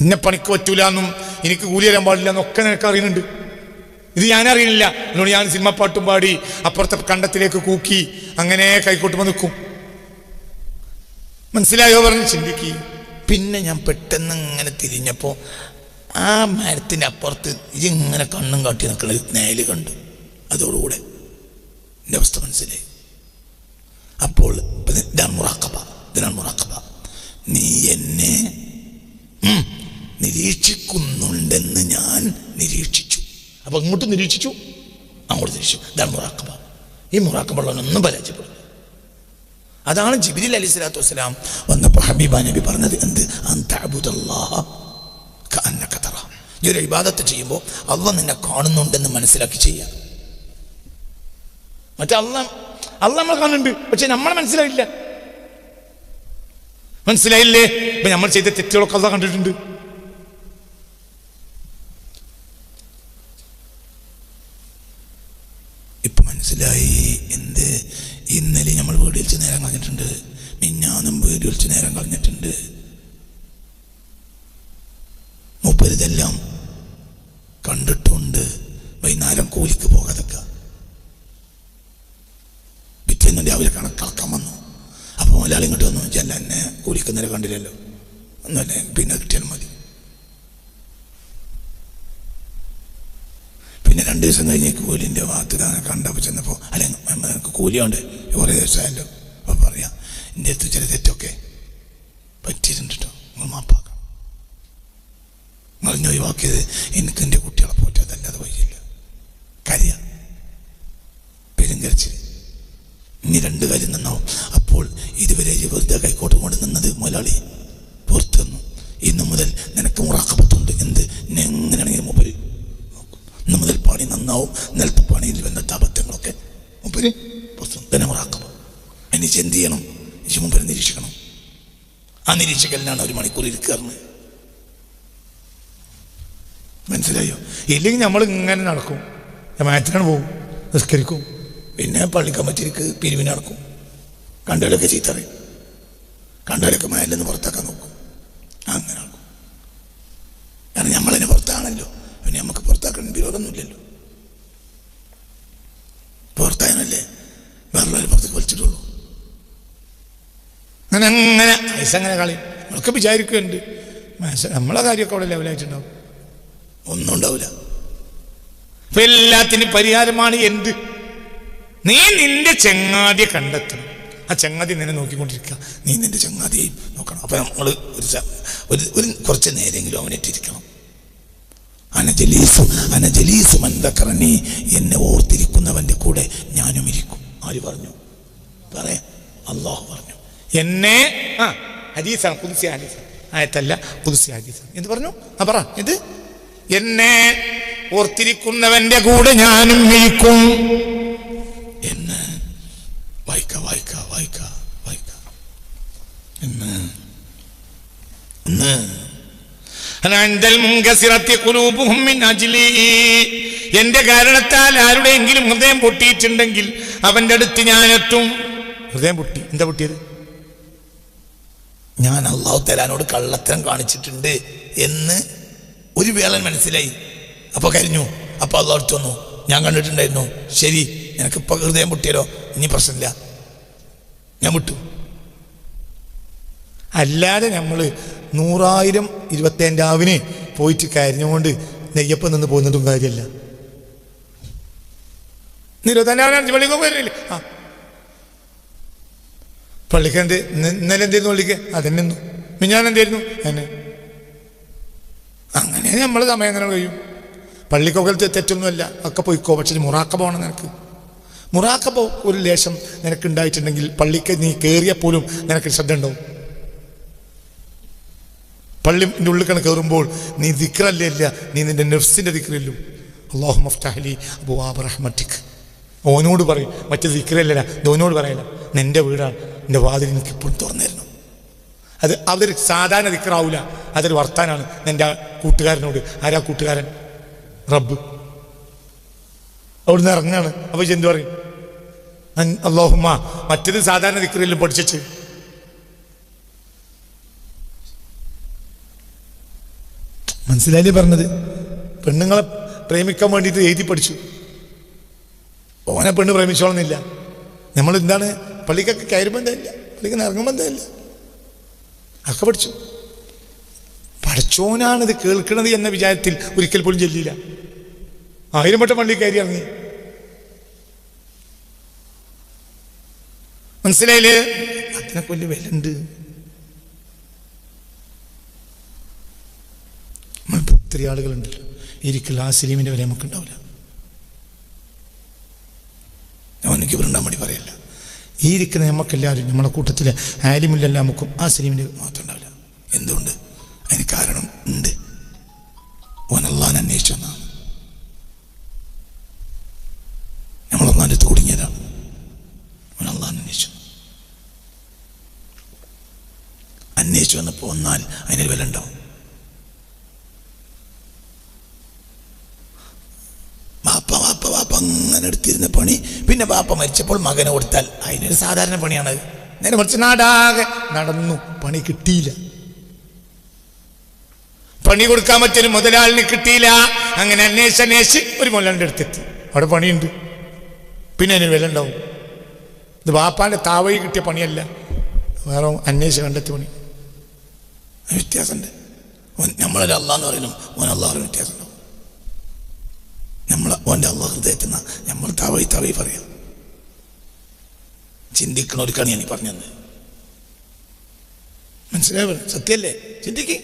ഇന്ന പണിക്ക് പറ്റൂല എന്നും എനിക്ക് കൂലി തരാൻ പാടില്ല എന്നൊക്കെ നിനക്ക് അറിയുന്നുണ്ട്. ഇത് ഞാൻ അറിയുന്നില്ല എന്നോട് ഞാൻ സിനിമ പാട്ടും പാടി അപ്പുറത്തെ കണ്ടത്തിലേക്ക് കൂക്കി അങ്ങനെ കൈക്കോട്ടുമ്പോൾ നിൽക്കും. മനസ്സിലായോ പറഞ്ഞ് ചിന്തിക്കുക പിന്നെ ഞാൻ പെട്ടെന്ന് ഇങ്ങനെ തിരിഞ്ഞപ്പോൾ ആ മരത്തിന്റെ അപ്പുറത്ത് ഇങ്ങനെ കണ്ണും കാട്ടി നിൽക്കുന്ന നേൽ കണ്ടു. അതോടുകൂടെ എന്റെ അവസ്ഥ മനസ്സിലായി. അപ്പോൾ ഇതാണ് നീ എന്നെ നിരീക്ഷിക്കുന്നുണ്ടെന്ന് ഞാൻ നിരീക്ഷിച്ചു. അപ്പൊ ഇങ്ങോട്ട് നിരീക്ഷിച്ചു അങ്ങോട്ട് നിരീക്ഷിച്ചു. ഇതാണ് മുറാക്കബ. ഈ മുറാക്കബുള്ളവനൊന്നും പരാജയപ്പെടും അതാണ് ജിബിരിൽ അലി സ്വലാത്തു വസ്സലാം വന്നപ്പോൾ ഹബീബ നബി പറഞ്ഞത് എന്ത്? അന്തഅബുദല്ലാഹ കഅന്നക തറ. ഈ ഒരു ഇബാദത്ത് ചെയ്യുമ്പോൾ അള്ള നിന്നെ കാണുന്നുണ്ടെന്ന് മനസ്സിലാക്കി ചെയ്യാം. മറ്റേ അള്ള അള്ള നമ്മൾ കാണുന്നുണ്ട് പക്ഷെ നമ്മൾ മനസ്സിലായില്ല. മനസ്സിലായില്ലേ? ഇപ്പൊ നമ്മൾ ചെയ്ത തെറ്റുകളൊക്കെ അള്ള കണ്ടിട്ടുണ്ട്. ഇപ്പൊ മനസ്സിലായി എന്ത്? ഇന്നലെ നമ്മൾ വീട് വിളിച്ച് നേരം കളഞ്ഞിട്ടുണ്ട്. മിഞ്ഞാന്നും വീട് വിളിച്ച് നേരം കളഞ്ഞിട്ടുണ്ട്. മൂപ്പരിതെല്ലാം കണ്ടിട്ടുണ്ട്. വൈകുന്നേരം കൂലിക്ക് പോകാതൊക്കെ. പിറ്റേന്ന് രാവിലെ കണക്കാക്കാൻ വന്നു. അപ്പോൾ മലയാളി ഇങ്ങോട്ട് വന്നു. വെച്ചാൽ എന്നെ കൂലിക്കുന്നേരം കണ്ടില്ലല്ലോ. ഒന്നല്ലേ പിന്നെ കിട്ടിയാൽ മതി. പിന്നെ രണ്ട് ദിവസം കഴിഞ്ഞ് കൂലിന്റെ ഭാഗത്ത് കണ്ടപ്പോൾ ചെന്നപ്പോൾ അല്ലെങ്കിൽ കൂലിയുണ്ട്. കുറേ ദിവസമായല്ലോ. അപ്പോൾ പറയാം എന്റെ അടുത്ത് ചില തെറ്റൊക്കെ പറ്റിയിട്ടുണ്ട് കേട്ടോ നിങ്ങൾ മാപ്പാക്കാം. എന്നെ ഒഴിവാക്കിയത് എനിക്ക് എന്റെ കുട്ടികളെ പോറ്റതല്ലാതെ വഴിയില്ല. കാര്യ. പെരുങ്കരിച്ച് ഇനി രണ്ട് കാര്യം നന്നാവും. അപ്പോൾ ഇതുവരെ വെറുതെ കൈക്കോട്ട് കൊണ്ട് നിന്നത് മുതലാളി പുറത്തു നിന്നു ഇന്നു മുതൽ നിനക്ക് മുറാക്കപ്പത്തുണ്ട് എന്ത്? എങ്ങനെയാണെങ്കിലും മുമ്പ് ഇന്ന് പണി നന്നാവും. നിലത്ത് പണിയിൽ വന്ന അബദ്ധങ്ങളൊക്കെ മുമ്പര് തന്നെ മുറാക്കപ്പ അതിന് എന്ത് ചെയ്യണം? ഇനി മുമ്പ് നിരീക്ഷിക്കണം. ആ നിരീക്ഷിക്കലിനാണ് ഒരു മണിക്കൂർ ഇരിക്കാറുണ്ട് മനസ്സിലായോ? ഇല്ലെങ്കിൽ നമ്മൾ ഇങ്ങനെ നടക്കും. മാറ്റിനാണ് പോകും നിസ്കരിക്കും. പിന്നെ പള്ളിക്കമ്മറ്റിക്ക് പിരിവിന് നടക്കും. കണ്ടവരൊക്കെ ചീത്തറിയും. കണ്ടവരൊക്കെ മേലെന്ന് പുറത്താക്കാൻ നോക്കും അങ്ങനെ നടക്കും കാരണം നമ്മളതിനെ പുറത്താണല്ലോ പിന്നെ നമുക്ക് പുറത്താക്കാൻ വിരോധമൊന്നുമില്ലല്ലോ പുറത്തായനല്ലേ വേറെ പുറത്തേക്ക് വലിച്ചിട്ടുള്ളൂ അങ്ങനെ. അങ്ങനെ പൈസ അങ്ങനെ കളി? നമ്മളൊക്കെ വിചാരിക്കുന്നുണ്ട്. മനസ്സ് നമ്മളെ കാര്യമൊക്കെ അവിടെ ലെവലായിട്ടുണ്ടാവും. ഒന്നും ഉണ്ടാവില്ല അപ്പൊ എല്ലാത്തിനും പരിഹാരമാണ് എന്ത്? നീ നിന്റെ ചങ്ങാതിയെ കണ്ടെത്തണം. ആ ചങ്ങാതി നിന്നെ നോക്കിക്കൊണ്ടിരിക്കുക. നീ നിന്റെ ചങ്ങാതിയെയും നോക്കണം. അപ്പൊ നമ്മൾ ഒരു ഒരു ഒരു കുറച്ച് നേരെങ്കിലും അവനിട്ടിരിക്കണം അനജലീസു അനജലീസു മന്ദക്കറണി എന്നെ ഓർത്തിരിക്കുന്നവന്റെ കൂടെ ഞാനും ഇരിക്കും ആര് പറഞ്ഞു? പറയാ. അള്ളാഹു പറഞ്ഞു. എന്നെ ആ ഹദീസാണ് പുതുസി ഹദീസ്. ആയത്തല്ല പുതുസി ഹദീസ്. എന്ത് പറഞ്ഞു? ആ പറ ഇത് എന്നെ ഓർത്തിരിക്കുന്നവന്റെ കൂടെ ഞാനും ഇരിക്കും. എന്ന്. വായിക്ക വായിക്ക വായിക്ക വായിക്ക. എന്ന്. എന്റെ കാരണത്താൽ ആരുടെയെങ്കിലും ഹൃദയം പൊട്ടിയിട്ടുണ്ടെങ്കിൽ അവന്റെ അടുത്ത് ഞാൻ എത്തും. ഹൃദയം പൊട്ടി. എന്താ പൊട്ടിയത്? ഞാൻ അള്ളാഹു തലാനോട് കള്ളത്തരം കാണിച്ചിട്ടുണ്ട് എന്ന് ഒരു വേളൻ മനസ്സിലായി. അപ്പോൾ കരിഞ്ഞു അപ്പോൾ അള്ളാഹു അടുത്ത് വന്നു. ഞാൻ കണ്ടിട്ടുണ്ടായിരുന്നു. ശരി നിനക്കിപ്പോ ഹൃദയം പൊട്ടിയാലോ? ഇനി പ്രശ്നമില്ല. ഞാൻ വിട്ടു. അല്ലാതെ നമ്മൾ നൂറായിരം ഇരുപത്തേഴാവിന് പോയിട്ട് കരിഞ്ഞുകൊണ്ട് നെയ്യപ്പം നിന്ന് പോകുന്നതും കാര്യമല്ല. ഇരുപത്തഞ്ചാവിനാണ് മണിക്കൊക്കെ വരില്ലേ ആ. പള്ളിക്ക് എന്ത് ഇന്ന് ഇന്നലെ എന്തായിരുന്നു പള്ളിക്ക്? അതന്നെ നിന്നു. മിഞ്ഞാൻ എന്തായിരുന്നു എന്നെ. അങ്ങനെ നമ്മൾ സമയം അങ്ങനെ കഴിയും? പള്ളിക്കൊക്കെ തെറ്റൊന്നുമല്ല. ഒക്കെ പോയിക്കോ. പക്ഷെ മുറാക്ക പോകണം നിനക്ക്. മുറാക്കബ ഒരു ലേശം നിനക്ക് ഉണ്ടായിട്ടുണ്ടെങ്കിൽ പള്ളിക്ക് നീ കയറിയപ്പോലും നിനക്ക് ശ്രദ്ധ ഉണ്ടാവും. പള്ളിന്റെ ഉള്ളിൽ കണക്ക് കയറുമ്പോൾ നീ ദിക്റല്ലേ ഇല്ല. നീ നിന്റെ നെഫ്സിന്റെ ദിക്റല്ലും അള്ളാഹു മഫ്താഹലി അബുവാബ് റഹ്മറ്റിക് ഓനോട് പറയും. മറ്റേ ദിക്റല്ല ഓനോട് പറയല നിന്റെ വീടാണ്. എന്റെ വാതിൽ എനിക്ക് ഇപ്പോഴും തുറന്നിരുന്നു. അത് അതൊരു സാധാരണ ദിക്റാവൂല അതൊരു വർത്താനാണ്. എന്റെ കൂട്ടുകാരനോട്. ആരാ കൂട്ടുകാരൻ? റബ്ബ്. അവിടുന്ന് ഇറങ്ങാണ്. അപ്പൊ എന്തു പറയും? അള്ളാഹുമ്മ മറ്റത് സാധാരണ ദിക്റിലും പഠിച്ചു മനസ്സിലായില്ലേ പറഞ്ഞത്? പെണ്ണുങ്ങളെ പ്രേമിക്കാൻ വേണ്ടിയിട്ട് എഴുതി പഠിച്ചു. ഓനെ പെണ്ണ് പ്രേമിച്ചോളന്നില്ല. നമ്മൾ എന്താണ് പള്ളിക്കൊക്കെ കയറുമ്പോൾ എന്തായില്ല പള്ളിക്ക് ഇറങ്ങുമ്പോൾ എന്തായില്ല അതൊക്കെ പഠിച്ചു. പഠിച്ചോനാണിത് കേൾക്കുന്നത് എന്ന വിചാരത്തിൽ ഒരിക്കൽ പോലും ചെല്ലിയില്ല. ആയിരം വട്ടം പള്ളി കയറി ഇറങ്ങി. മനസ്സിലായില്ലേ? അതിനൊക്കെ വലിയ വിലണ്ട് ഒത്തിരി ആളുകളുണ്ടല്ലോ ഇരിക്കൽ ആ സലീമിന്റെ വരെ നമുക്ക് ഉണ്ടാവില്ല എനിക്ക് വൃണ്ടാൻ വേണ്ടി പറയല്ല. ഈ ഇരിക്കുന്ന നമുക്കെല്ലാവരും നമ്മളെ കൂട്ടത്തിൽ ആലിമില്ലെല്ലാം നമുക്കും ആ സലീമിന്റെ മാത്രം ഉണ്ടാവില്ല. എന്തുകൊണ്ട്? അതിന് കാരണം ഉണ്ട്. ഓനല്ലാൻ അന്വേഷിച്ചു വന്നാണ് നമ്മളൊന്നാന്റെ തുടങ്ങിയതാണ് അവൻ അള്ളാൻ അന്വേഷിച്ചു അന്വേഷിച്ചു വന്നപ്പോൾ ഒന്നാൽ അതിനൊരു വില ഉണ്ടാവും ബാപ്പ ബാപ്പ ബാപ്പ അങ്ങനെ എടുത്തിരുന്ന പണി പിന്നെ ബാപ്പ മരിച്ചപ്പോൾ മകനെ കൊടുത്താൽ അതിനൊരു സാധാരണ പണിയാണ്. നേരെ മറിച്ച് നാടാകെ നടന്നു. പണി കിട്ടിയില്ല. പണി കൊടുക്കാൻ പറ്റിയൊരു മുതലാളിന് കിട്ടിയില്ല. അങ്ങനെ അന്വേഷിച്ച് അന്വേഷിച്ച് ഒരു മുതലാളിന്റെ അടുത്തെത്തി. അവിടെ പണിയുണ്ട്. പിന്നെ അതിന് വില ഉണ്ടാവും. ഇത് ബാപ്പാന്റെ താവഴി കിട്ടിയ പണിയല്ല. വേറെ അന്വേഷിച്ച് കണ്ടെത്തിയ പണി. വ്യത്യാസമുണ്ട്. നമ്മളൊരു അള്ളാന്ന് പറയുന്നു. ഓൻ അള്ളാഹ് വ്യത്യാസം ഉണ്ടാവും നമ്മൾ ഓന്റെ അള്ള ഹൃദയത്തിൽ നിന്ന് നമ്മൾ തവയി താവഴി പറയാം. ഞാൻ ഈ പറഞ്ഞത് മനസ്സിലായ? സത്യല്ലേ? ചിന്തിക്ക്.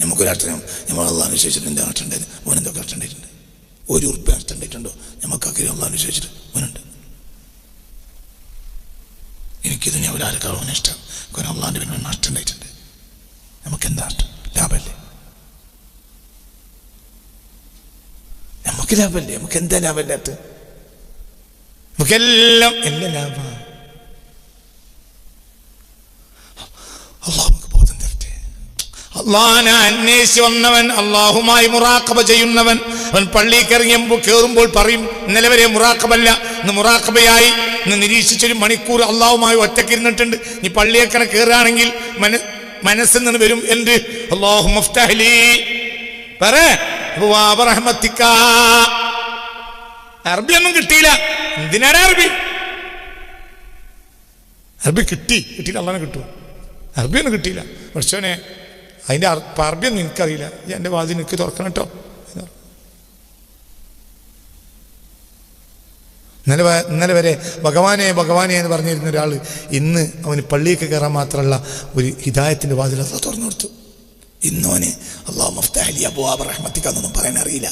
നമുക്കൊരു അർത്ഥം നമ്മൾ അള്ളാഹ് വിശ്വസിച്ചിട്ട് എന്താ നഷ്ടണ്ടായത് ഓൻ എന്തൊക്കെ ഉണ്ടായിട്ടുണ്ട്? ഒരു ഉറുപ്പ് നഷ്ടമുണ്ടായിട്ടുണ്ടോ നമുക്ക് അക്കരെ അള്ളാഹ് വിശ്വസിച്ചിട്ട് ഓനുണ്ട്. എനിക്കിത് ഞാൻ ഒരാൾക്കാളും ഇഷ്ടം? കാരണം അള്ളാഹിന്റെ പിന്നെ നഷ്ടം ഉണ്ടായിട്ടുണ്ട്. നമുക്ക് എന്താ നഷ്ടം ലാഭമല്ലേ? നമുക്ക് ലാഭമല്ലേ നമുക്ക് എന്താ ലാഭമില്ലാത്ത നമുക്കെല്ലാം എന്റെ ലാഭമാണ് അള്ളാഹുക്ക് ബോധം തരട്ടെ. അന്വേഷിച്ച് വന്നവൻ അള്ളാഹുമായി മുറാക്കബ ചെയ്യുന്നവൻ. അവൻ പള്ളിയിൽ കയറിയുമ്പോൾ കയറുമ്പോൾ പറയും ഇന്നലെ വരെ മുറാക്കബല്ല ഇന്ന് മുറാക്കബയായി ഇന്ന് നിരീക്ഷിച്ചൊരു മണിക്കൂർ അള്ളാഹുമായി ഒറ്റക്കിരുന്നിട്ടുണ്ട്. നീ പള്ളിയേക്കണ കയറുകയാണെങ്കിൽ മന മനസ്സിൽ നിന്ന് വരും എന്ത്? അള്ളാഹു മുഫ്തഹലി. പറ. റഹ്മത്തിക്ക. അറബിയൊന്നും കിട്ടിയില്ല. എന്തിനാണ് അറബി? അറബി കിട്ടി. കിട്ടിയില്ല അള്ളാനെ അറബി അറബിയൊന്നും കിട്ടിയില്ല. പക്ഷോനെ അതിന്റെ അറബിയൊന്നും എനിക്കറിയില്ല. എന്റെ വാതിൽ എനിക്ക് തുറക്കണം കേട്ടോ. ഇന്നലെ ഇന്നലെ വരെ ഭഗവാനെ ഭഗവാനെ എന്ന് പറഞ്ഞിരുന്ന ഒരാൾ ഇന്ന് അവന് പള്ളിയൊക്കെ കയറാൻ മാത്രമുള്ള ഒരു ഹിതായത്തിന്റെ വാതിൽ തുറന്നു കൊടുത്തു. ഇന്നോന് അള്ളാഹു മഫ്താഹലി അബു ആബ് റഹ്മത്തിക്കാന്നൊന്നും പറയാൻ അറിയില്ല.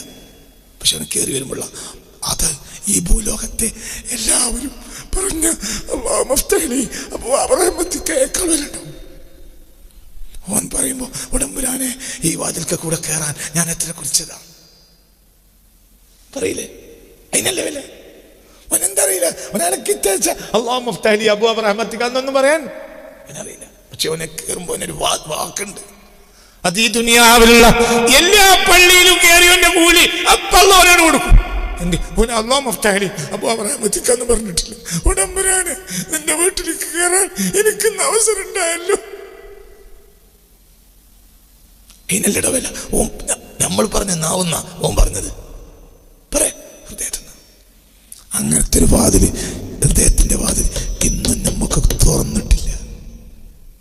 പക്ഷെ അവന് കയറി വരുമ്പോൾ അത് ഈ ഭൂലോകത്തെ എല്ലാവരും പറഞ്ഞ അള്ളാഹു മഫ്താഹലി അബു റഹ്മത്തിക്കേക്കാൾ വരണ്ടാവും ഓൻ പറയുമ്പോൾ ഉടമ്പുരാനെ ഈ വാതിൽക്ക് കൂടെ കയറാൻ ഞാൻ എത്ര കുറിച്ചതാണ് പറയില്ലേ? അതിനല്ലേ വില? അവനക്കിച്ച അള്ളാഹു മുഫ്താലി അബു അബ് റഹ്മത്തിക്കാന്നൊന്നും പറയാൻ. അവനറിയില്ല. പക്ഷെ അവനെ കയറുമ്പോൾ അവനൊരു വാക്കുണ്ട്. അത് ഈ ദുനിയാവിലുള്ള എല്ലാ പള്ളിയിലും കയറിയവന്റെ കൂലി അപ്പള്ളവരോട് കൊടുക്കും. എന്ത് ഓൻ അള്ളാഹു മുഫ്താലി അബ് റഹ്മത്തിക്കാന്ന് പറഞ്ഞിട്ടില്ല. ഉടമ്പരാണ്. നിന്റെ വീട്ടിലേക്ക് കയറാൻ എനിക്കിന്ന് അവസരം ഉണ്ടായല്ലോ. ഇതിനല്ലട വില ഓൻ നമ്മൾ പറഞ്ഞ നാവുന്ന ഓൻ പറഞ്ഞത്. പറ ഹൃദയത്തിൽ അങ്ങനത്തെ ഒരു വാതിൽ ഹൃദയത്തിന്റെ വാതിൽ ഇന്നും നമുക്ക് തുറന്നിട്ട്